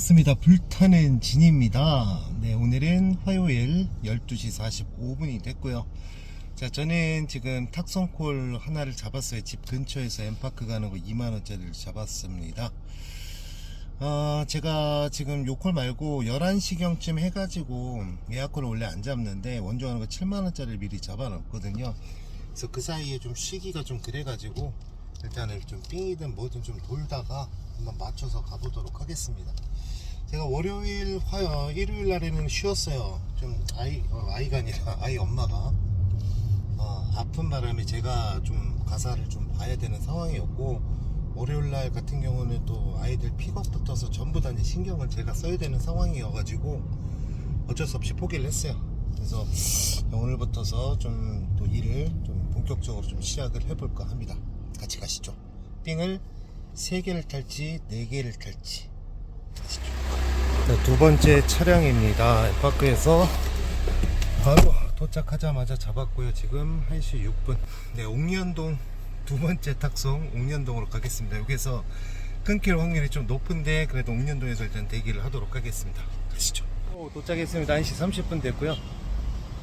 반갑습니다. 불타는 진입니다. 네, 오늘은 화요일 12시 45분이 됐고요. 자, 저는 지금 탁송콜 하나를 잡았어요. 집 근처에서 엠파크 가는 거 2만원짜리를 잡았습니다. 어, 제가 지금 요콜 말고 11시경쯤 해가지고 예약콜을 원래 안 잡는데 원조하는 거 7만원짜리를 미리 잡아놨거든요. 그래서 그 사이에 좀 쉬기가 좀 그래가지고 일단은 좀 삥이든 뭐든 좀 돌다가 한번 맞춰서 가보도록 하겠습니다. 제가 월요일, 화, 일요일 날에는 쉬었어요. 좀 아이, 어, 아이가 아니라 아이 엄마가 어, 아픈 바람에 제가 좀 가사를 좀 봐야 되는 상황이었고 월요일 날 같은 경우는 또 아이들 픽업 붙어서 전부 다 이제 신경을 제가 써야 되는 상황이어가지고 어쩔 수 없이 포기를 했어요. 그래서 오늘부터서 좀 또 일을 좀 본격적으로 좀 시작을 해볼까 합니다. 같이 가시죠. 삥을 3개를 탈지 4개를 탈지. 네, 두 번째 차량입니다. 엠파크에서 바로 도착하자마자 잡았고요. 지금 1시 6분. 네, 옥년동 두 번째 탁송 옥년동으로 가겠습니다. 여기서 끊길 확률이 좀 높은데 그래도 옥년동에서 일단 대기를 하도록 하겠습니다. 가시죠. 오, 도착했습니다. 1시 30분 됐고요.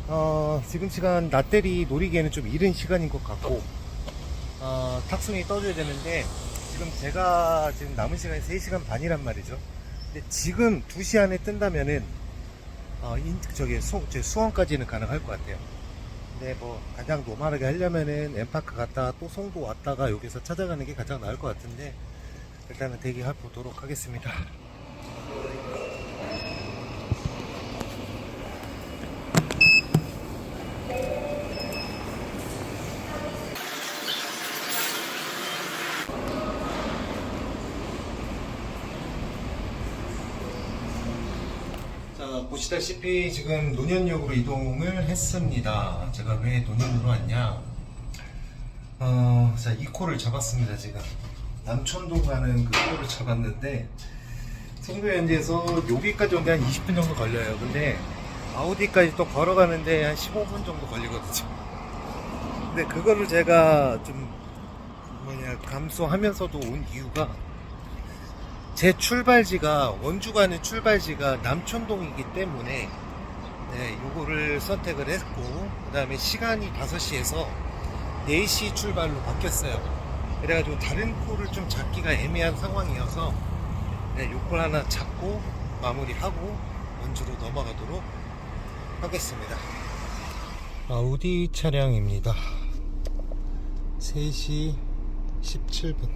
어, 지금 시간 나들이 놀이기에는 좀 이른 시간인 것 같고 어, 탁송이 떠줘야 되는데 지금 제가 지금 남은 시간이 3시간 반이란 말이죠. 지금 2시 안에 뜬다면은 어, 인, 저기 수, 저 수원까지는 가능할 것 같아요. 근데 뭐 가장 노멀하게 하려면은 엠파크 갔다가 또 송도 왔다가 여기서 찾아가는 게 가장 나을 것 같은데 일단은 대기해 보도록 하겠습니다. 자, 보시다시피 지금 논현역으로 이동을 했습니다. 제가 왜 논현으로 왔냐? 어, 자, 이 코를 잡았습니다, 지금. 남천동 가는 그 코를 잡았는데, 송도 현지에서 여기까지 오는데 한 20분 정도 걸려요. 근데, 아우디까지 또 걸어가는데 한 15분 정도 걸리거든요. 근데 그거를 제가 좀, 뭐냐, 감수하면서도 온 이유가, 제 출발지가 원주 가는 출발지가 남천동이기 때문에 네, 요거를 선택을 했고 그 다음에 시간이 5시에서 4시 출발로 바뀌었어요. 그래가지고 다른 코를 좀 잡기가 애매한 상황이어서 네, 요걸 하나 잡고 마무리하고 원주로 넘어가도록 하겠습니다. 아우디 차량입니다. 3시 17분.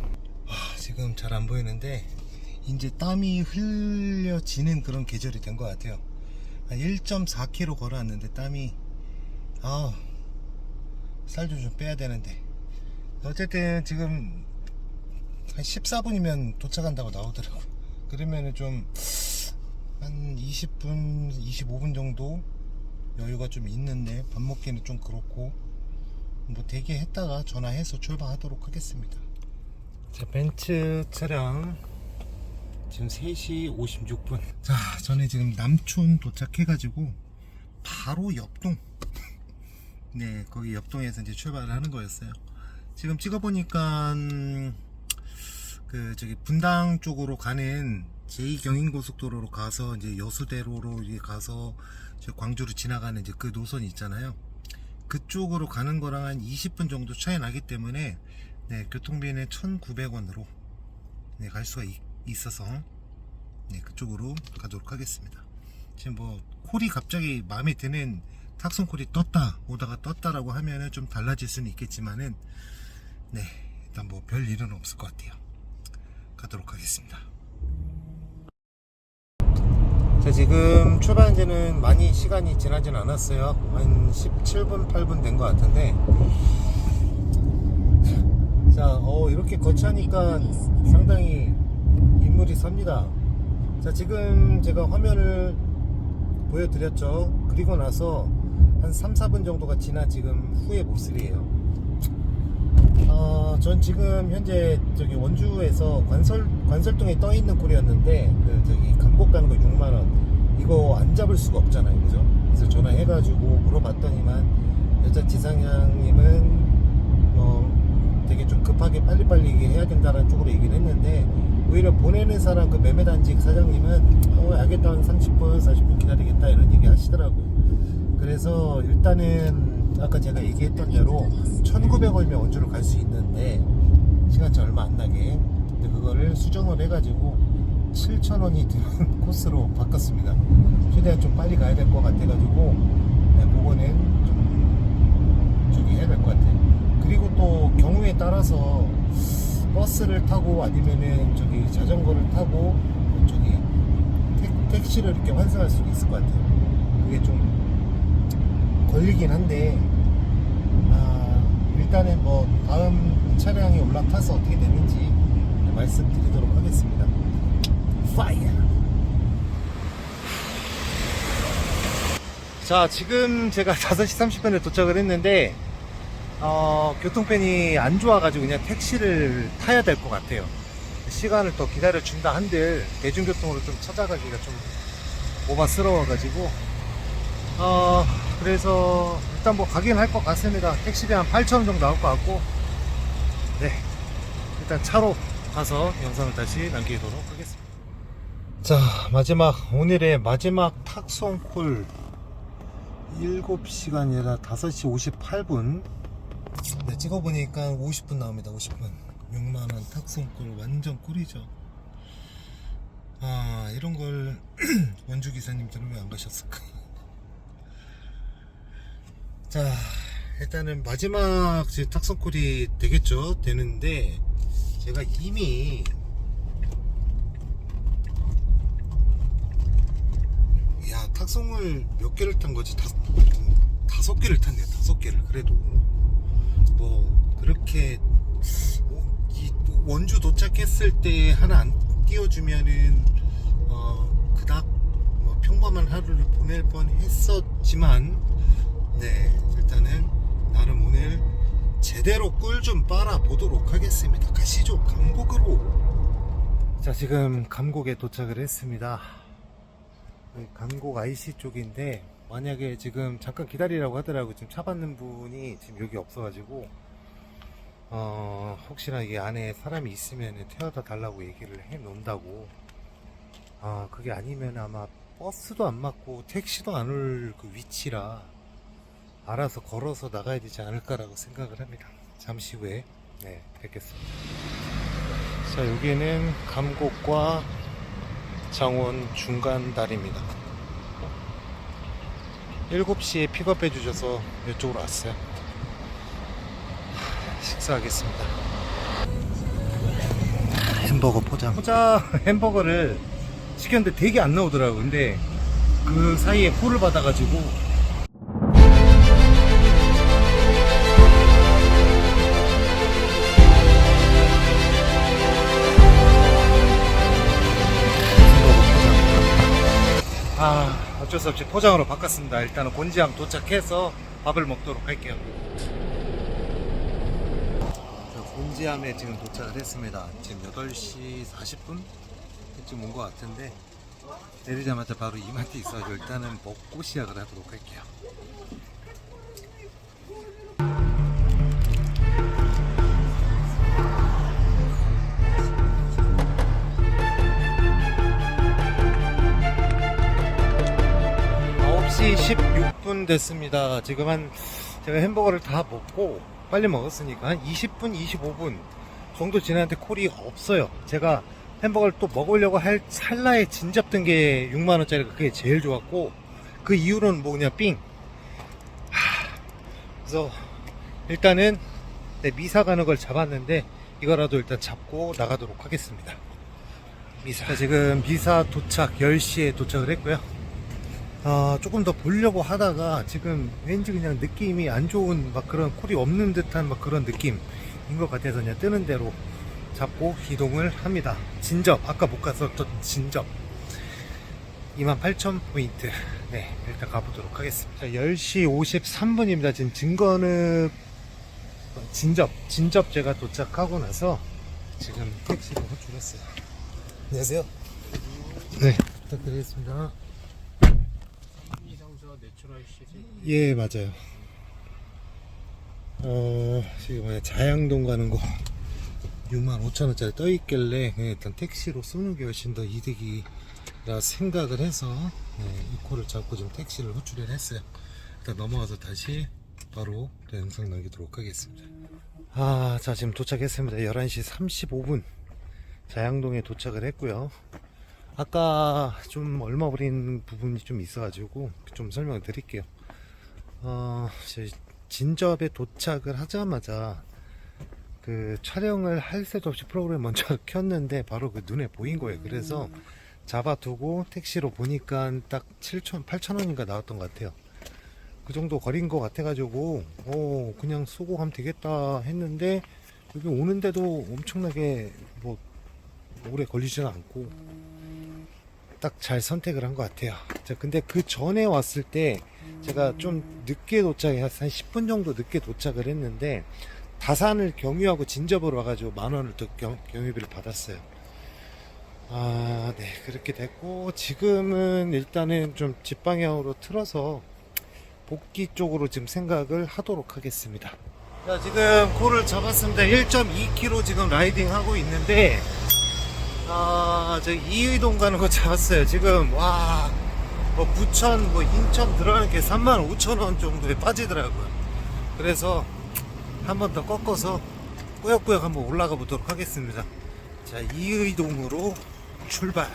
아, 지금 잘 안 보이는데 이제 땀이 흘려지는 그런 계절이 된 것 같아요. 한 1.4km 걸어왔는데 땀이 아살좀좀 빼야 되는데 어쨌든 지금 한 14분이면 도착한다고 나오더라고. 그러면은 좀 한 20분, 25분 정도 여유가 좀 있는데 밥 먹기는 좀 그렇고 뭐 대기했다가 전화해서 출발하도록 하겠습니다. 자 벤츠 차량 지금 3시 56분. 자, 저는 지금 남촌 도착해가지고 바로 옆동. 네, 거기 옆동에서 이제 출발을 하는 거였어요. 지금 찍어보니까 음, 그 저기 분당 쪽으로 가는 제2경인고속도로로 가서 이제 여수대로로 이제 가서 저 광주로 지나가는 이제 그 노선이 있잖아요. 그쪽으로 가는 거랑 한 20분 정도 차이 나기 때문에 네, 교통비는 1,900원으로 네, 갈 수가 있, 있어서 네, 그쪽으로 가도록 하겠습니다. 지금 뭐 콜이 갑자기 마음에 드는 탁송 콜이 떴다 오다가 떴다라고 하면은 좀 달라질 수는 있겠지만은 네 일단 뭐 별 일은 없을 것 같아요. 가도록 하겠습니다. 자 지금 출발한 지는 많이 시간이 지나진 않았어요. 한 17분 8분 된 것 같은데 자 어, 이렇게 거치하니까 상당히 인 물이 섭니다. 자, 지금 제가 화면을 보여드렸죠. 그리고 나서 한 3, 4분 정도가 지나 지금 후의 모습이에요. 어, 전 지금 현재 저기 원주에서 관설, 관설동에 떠 있는 꼴이었는데, 그 저기 강복 가는 거 6만원. 이거 안 잡을 수가 없잖아요. 그죠? 그래서 전화해가지고 물어봤더니만, 여자 지상향님은, 어, 되게 좀 급하게 빨리빨리 해야 된다는 쪽으로 얘기를 했는데 오히려 보내는 사람 그 매매 단지 사장님은 어 알겠다 한 30분 40분 기다리겠다 이런 얘기 하시더라고요. 그래서 일단은 아까 제가 얘기했던 대로 1900원이면 원주로 갈수 있는데 시간차 얼마 안 나게. 근데 그거를 수정을 해가지고 7,000원이 드는 코스로 바꿨습니다. 최대한 좀 빨리 가야 될 것 같아가지고 네, 그거는 좀 저기 해야 될 것 같아요. 그리고 또 경우에 따라서 버스를 타고 아니면은 저기 자전거를 타고 저기 택, 택시를 이렇게 환승할 수 있을 것 같아요 그게 좀 걸리긴 한데 아, 일단은 뭐 다음 차량에 올라타서 어떻게 되는지 말씀드리도록 하겠습니다. 파이어. 자, 지금 제가 5시 30분에 도착을 했는데 어, 교통편이 안 좋아가지고 그냥 택시를 타야 될 것 같아요. 시간을 더 기다려 준다 한들 대중교통으로 좀 찾아가기가 좀 오바스러워가지고 어, 그래서 일단 뭐 가긴 할 것 같습니다. 택시비 한 8,000원 정도 나올 것 같고, 네. 일단 차로 가서 영상을 다시 남기도록 하겠습니다. 자, 마지막, 오늘의 마지막 탁송콜 7시간이라 5시 58분. 네, 찍어보니까 50분 나옵니다. 50분. 6만원 탁송콜 완전 꿀이죠. 아, 이런 걸 원주 기사님들은 왜 안 가셨을까? 자 일단은 마지막 제 탁선콜이 되겠죠 되는데 제가 이미 야 탁송을 몇 개를 탄 거지 다, 다섯 개를 탔네요 다섯 개를 그래도 뭐 그렇게 어, 이 원주 도착했을 때 하나 안 띄워주면은 어 그닥 뭐 평범한 하루를 보낼 뻔 했었지만 네, 일단은 나름 오늘 제대로 꿀 좀 빨아 보도록 하겠습니다. 가시죠, 감곡으로. 자, 지금 감곡에 도착을 했습니다. 네, 감곡 IC 쪽인데 만약에 지금 잠깐 기다리라고 하더라고 지금 차 받는 분이 지금 여기 없어가지고 어 혹시나 이게 안에 사람이 있으면 태워다 달라고 얘기를 해 놓는다고 아 그게 아니면 아마 버스도 안 맞고 택시도 안 올 그 위치라 알아서 걸어서 나가야 되지 않을까라고 생각을 합니다. 잠시 후에 네, 뵙겠습니다. 자, 여기는 감곡과 장원 중간 다리입니다. 7시에 픽업해 주셔서 이쪽으로 왔어요. 식사하겠습니다. 햄버거 포장. 포장 햄버거를 시켰는데 되게 안 나오더라고요. 근데 그 사이에 콜을 받아가지고 어쩔 수 없이 포장으로 바꿨습니다. 일단은 곤지암 도착해서 밥을 먹도록 할게요. 자, 곤지암에 지금 도착을 했습니다. 지금 8시 40분? 쯤 온 것 같은데 내리자마자 바로 이마트 있어가지고 일단은 먹고 시작을 하도록 할게요 아홉 시 16분 됐습니다. 지금 한 제가 햄버거를 다 먹고 빨리 먹었으니까 한 20분, 25분 정도 지났는데 콜이 없어요. 제가 햄버거를 또 먹으려고 할 찰나에 진잡던 게 6만 원짜리가 그게 제일 좋았고 그 이후로는 뭐 그냥 삥. 하, 그래서 일단은 네, 미사 가는 걸 잡았는데 이거라도 일단 잡고 나가도록 하겠습니다. 미사. 자, 지금 미사 도착 10시에 도착을 했고요. 아, 조금 더 보려고 하다가 지금 왠지 그냥 느낌이 안 좋은 막 그런 콜이 없는 듯한 막 그런 느낌인 것 같아서 그냥 뜨는 대로 잡고 이동을 합니다. 진접, 아까 못 갔었던 진접. 28,000 포인트. 네, 일단 가보도록 하겠습니다. 자, 10시 53분입니다. 지금 증거는 진접, 진접 제가 도착하고 나서 지금 택시를 호출했어요. 안녕하세요. 네, 부탁드리겠습니다. 이상서 내추럴 시즌 예, 맞아요. 어, 지금 뭐냐, 자양동 가는 거 6만 5천 원짜리 떠 있길래 그냥 일단 택시로 쏘는 게 훨씬 더 이득이라 생각을 해서 네, 이 코를 잡고 지금 택시를 호출을 했어요. 일단 넘어가서 다시 바로 또 영상 남기도록 하겠습니다. 아, 자 지금 도착했습니다. 11시 35분 자양동에 도착을 했고요. 아까 좀 얼마 버린 부분이 좀 있어가지고 좀 설명을 드릴게요. 어, 진접에 도착을 하자마자 그 촬영을 할 새도 없이 프로그램 먼저 켰는데 바로 그 눈에 보인 거예요. 그래서 잡아두고 택시로 보니까 딱 7천, 8천 원인가 나왔던 것 같아요. 그 정도 거린 것 같아가지고, 어, 그냥 쏘고 가면 되겠다 했는데, 여기 오는데도 엄청나게 뭐, 오래 걸리지는 않고, 딱 잘 선택을 한 것 같아요. 자, 근데 그 전에 왔을 때, 제가 좀 늦게 도착해, 한 10분 정도 늦게 도착을 했는데, 다산을 경유하고 진접으로 와가지고 만 원을 또 경, 경유비를 받았어요. 아, 네, 그렇게 됐고, 지금은 일단은 좀 집 방향으로 틀어서 복귀 쪽으로 지금 생각을 하도록 하겠습니다. 자, 지금 코를 잡았습니다. 1.2km 지금 라이딩 하고 있는데, 아, 저 이의동 가는 거 잡았어요. 지금, 와, 뭐 부천, 뭐 인천 들어가는 게 35,000원 정도에 빠지더라고요. 그래서 한 번 더 꺾어서 꾸역꾸역 한번 올라가 보도록 하겠습니다. 자, 이의동으로 출발.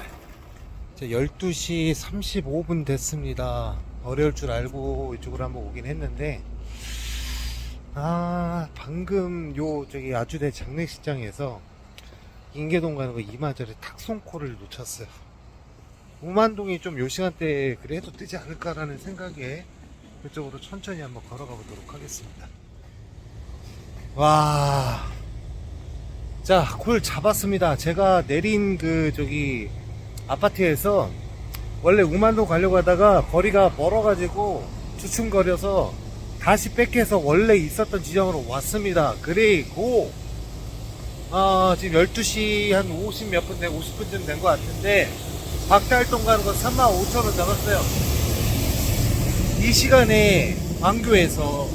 자, 12시 35분 됐습니다. 어려울 줄 알고 이쪽으로 한번 오긴 했는데, 아, 방금 요, 저기 아주대 장례식장에서 인계동 가는 거 이마저리 탁송코를 놓쳤어요. 우만동이 좀 요 시간대에 그래도 뜨지 않을까라는 생각에 그쪽으로 천천히 한번 걸어가 보도록 하겠습니다. 와. 자, 콜 잡았습니다. 제가 내린 그, 저기, 아파트에서 원래 우만동 가려고 하다가 거리가 멀어가지고 주춤거려서 다시 백해서 원래 있었던 지점으로 왔습니다. 그리고, 아, 지금 12시 한 50 몇 분, 돼, 50분쯤 된 것 같은데, 박달동 가는 거 35,000원 잡았어요. 이 시간에 광교에서,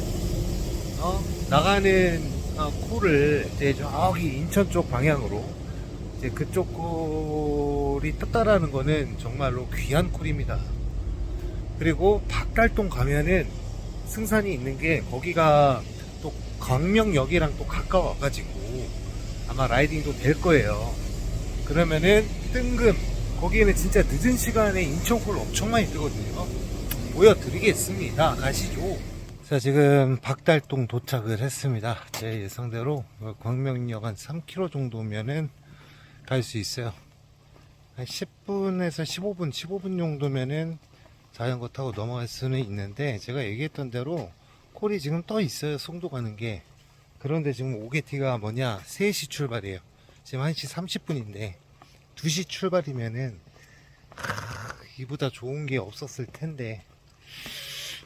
어, 나가는 어, 콜을 이제 저기 인천 쪽 방향으로 이제 그쪽 콜이 떴다라는 거는 정말로 귀한 콜입니다. 그리고 박달동 가면은 승산이 있는 게 거기가 또 광명역이랑 또 가까워가지고 아마 라이딩도 될 거예요. 그러면은 뜬금 거기에는 진짜 늦은 시간에 인천콜 엄청 많이 뜨거든요. 보여드리겠습니다. 가시죠. 자, 지금 박달동 도착을 했습니다. 제 예상대로 광명역 한 3km 정도면은 갈 수 있어요. 한 10분에서 15분, 15분 정도면은 자전거 타고 넘어갈 수는 있는데 제가 얘기했던 대로 콜이 지금 떠 있어요. 송도 가는 게. 그런데 지금 오게티가 뭐냐? 3시 출발이에요. 지금 1시 30분인데 2시 출발이면은 하, 이보다 좋은 게 없었을 텐데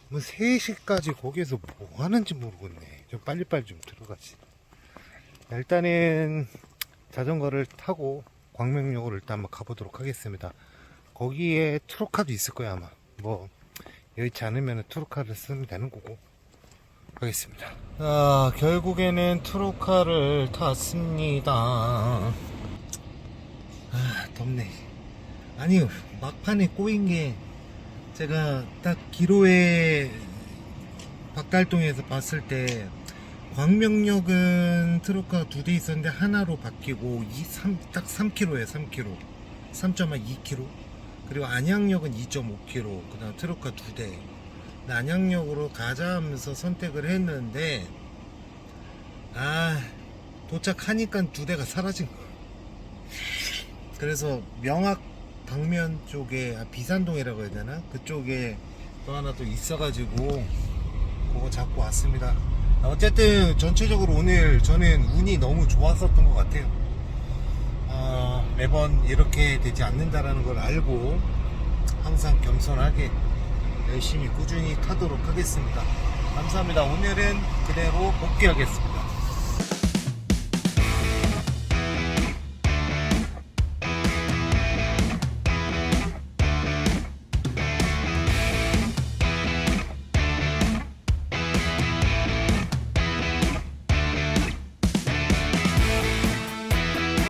뭐 3시까지 거기에서 뭐 하는지 모르겠네. 좀 빨리빨리 좀 들어가지. 일단은 자전거를 타고 광명역으로 일단 한번 가보도록 하겠습니다. 거기에 트로카도 있을 거야 아마. 뭐 여의치 않으면 트로카를 쓰면 되는 거고. 가겠습니다. 자, 결국에는 트로카를 탔습니다. 아, 덥네. 아니요, 막판에 꼬인 게 제가 딱 기로에 박달동에서 봤을 때 광명역은 트로카 두 대 있었는데 하나로 바뀌고 2, 3, 딱 3km에 3km 3.2km 그리고 안양역은 2.5km 그 다음 트로카 두대 안양역으로 가자 하면서 선택을 했는데 아 도착하니까 두 대가 사라진 거 그래서 명학 방면 쪽에 아, 비산동이라고 해야 되나? 그쪽에 또 하나 또 있어가지고 그거 잡고 왔습니다. 어쨌든 전체적으로 오늘 저는 운이 너무 좋았었던 것 같아요. 아, 매번 이렇게 되지 않는다라는 걸 알고 항상 겸손하게 열심히 꾸준히 타도록 하겠습니다. 감사합니다. 오늘은 그대로 복귀하겠습니다